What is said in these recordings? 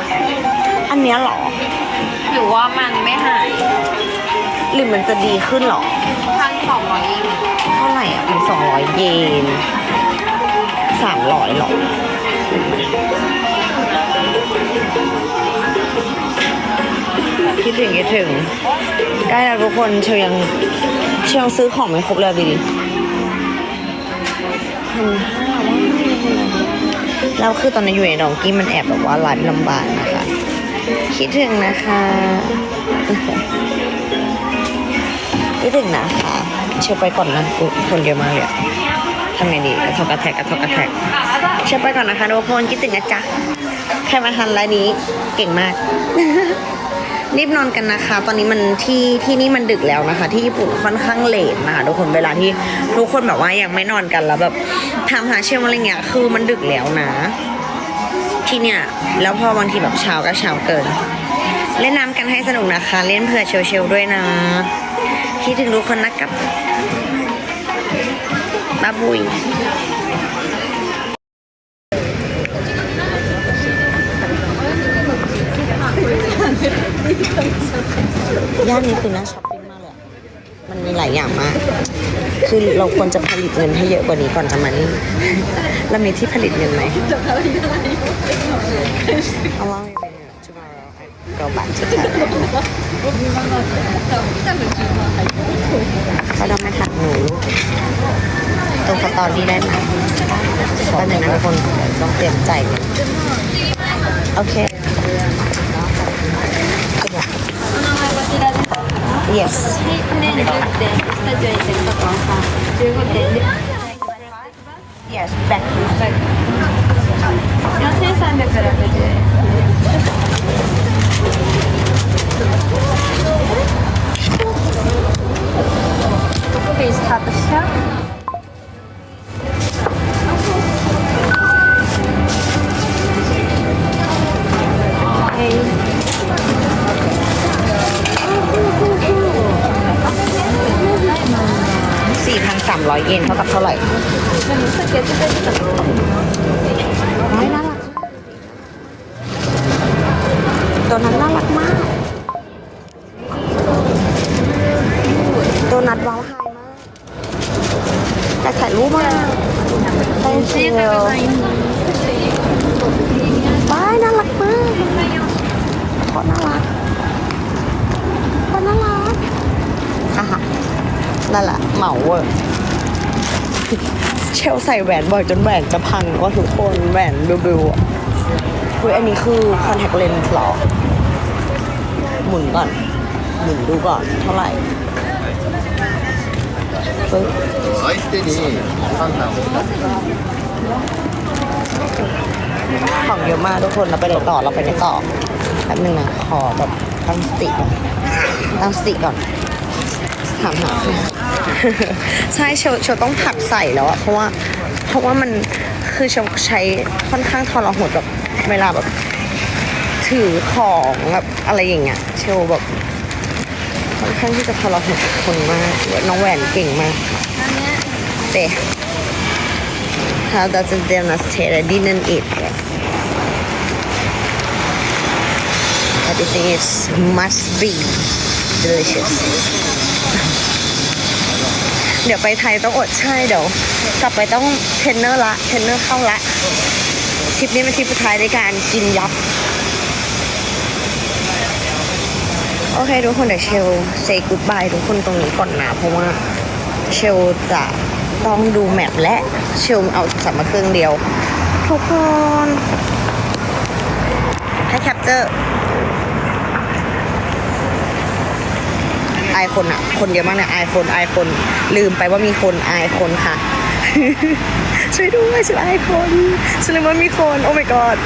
ะอันเนี้ยเหรอ หรือว่ามันไม่หายหรือมันจะดีขึ้นเหรอ พันสองร้อยเองเท่าไหร่อะเป็นสองร้อยเยนสามร้อยหรอ คิดถึงคิดถึง ใกล้แล้วทุกคนเชียวยังเชียวยังซื้อของไม่ครบเลยดิพันห้า เราคือตอนนี้อยู่ในดองกี้มันแอบแบบว่าไลฟ์ลำบากนะคะ คิดถึงนะคะ คิดถึงนะคะ เชื่อไปก่อนนะคนเยอะมากเลยทำไงดีกระทบกระแทกกระทบกระแทกเชื่อไปก่อนนะคะทุกคนคิดถึงนะจ๊ะใครมาทันไลน์นี้เก่งมาก รีบนอนกันนะคะ ตอนนี้มันที่ที่นี่มันดึกแล้วนะคะ ที่ญี่ปุ่นค่อนข้างเลทนะคะทุกคนเวลาที่ทุกคนแบบว่ายังไม่นอนกันแล้วแบบทำหาเชื่อมอะไรเงี้ยคือมันดึกแล้วนะ ที่เนี่ยแล้วพอบางทีแบบเช้าก็เช้าเกิน เล่นน้ำกันให้สนุกนะคะ เล่นเผื่อเชลๆด้วยนะคิดถึงทุกคนนะครับบาบุย ย่านนี้คือน่าช้อปปิ้งมากเลยอะมันมีหลายอย่างมาก คือเราควรจะผลิตเงินให้เยอะกว่านี้ก่อนจะมานี่ เรามีที่ผลิตเงินไหม Allow me tomorrow I go back to Thailand เขาต้องมาถักหนูตรงสตอรี่ได้ไหมแป๊บนึงนะทุกคนต้องเตรียมใจเงินโอเค Yes. 点、10点、スタジオに行ってるとかはさ、15点で、Yes, back to back. tap the shop. ร้อยเยนเท่ากับเท่าไหร่ไม่น่ารักตัวนั้นน่ารักมาก ตัวนัดว้าวไฮมากแต่ถ่ายรูปมากเต็มเชียวว้ายน่ารักมากโคตรน่ารักโคตรน่ารักอะนั่นแหละเหมาเวอร์ เชลใส่แหวนบ่อยจนแหวนจะพังก็ทุกคนแหวนบิวๆอะเฮ้ยอันนี้คือคอนแทคเลนส์หรอ หมุนก่อน หมุนดูก่อน เท่าไหร่ปึ๊บ 相手に判断を ของเยอะมากทุกคนเราไปไหนต่อเราไปไหนต่อแป๊บนึงนะ ขอแบบตั้งสติก่อนตั้งสติก่อน ถามหา ใช่เชลเชลต้องผักใส่แล้วอะเพราะว่าเพราะว่ามันคือเชลใช้ค่อนข้างทรหดแบบเวลาแบบ ถือของแบบอะไรอย่างเงี้ยเชลแบบค่อนข้างที่จะทรหดคนมากน้องแหวนเก่งมากเตะ How does it demonstrate? I didn't eat yet. Everything is must be delicious. เดี๋ยวไปไทยต้องอดใช่เดี๋ยวกลับไปต้องเทรนเนอร์ละเทรนเนอร์เข้าละทริปนี้เป็นทริปสุดท้ายในการกินยับ โอเคทุกคนเดี๋ยวเชล say goodbye ทุกคนตรงนี้ก่อนนะเพราะว่าเชลจะต้องดูแมปและเชลเอาสัมมาเครื่องเดียว ทุกคนให้แคปเจอร์ ไอคนอะคนเยอะมากเนี่ยไอคนไอคน ลืมไปว่ามีคนไอคนค่ะ ช่วยด้วยฉันไอคนฉันลืมว่ามีคน โอ้ my god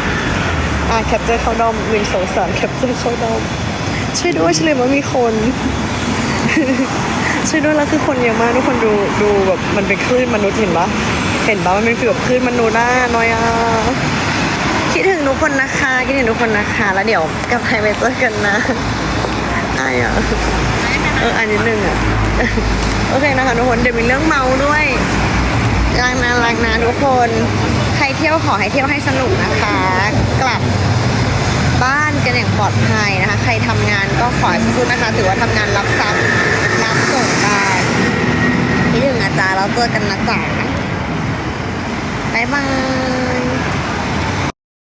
อ่าแคปเจอร์เข้าดอมวินสงสารแคปเจอร์เข้าดอมช่วยด้วยฉันเลยว่ามีคนช่วยด้วยแล้วคือคนเยอะมากทุกคนดูดูแบบมันเป็นคลื่นมนุษย์เห็นปะเห็นปะมันเป็นฟีลแบบคลื่นมนุษย์น่าน้อยอะคิดถึงทุกคนนะคะคิดถึงทุกคนนะคะ แล้วเดี๋ยวกลับไทยไปเจอกันนะอายอะ เอออันนิดนึงอะโอเคนะคะทุกคนเดี๋ยวมีเรื่องเมาด้วยรักนะรักนะทุกคน ใครเที่ยวขอให้เที่ยวให้สนุกนะคะ กลับบ้านกันอย่างปลอดภัยนะคะ ใครทำงานก็ขอสู้ๆนะคะ ถือว่าทำงานรับทรัพย์รับส่งได้คิดถึงนะจ๊ะเราเจอกันนะจ๊ะบ๊ายบาย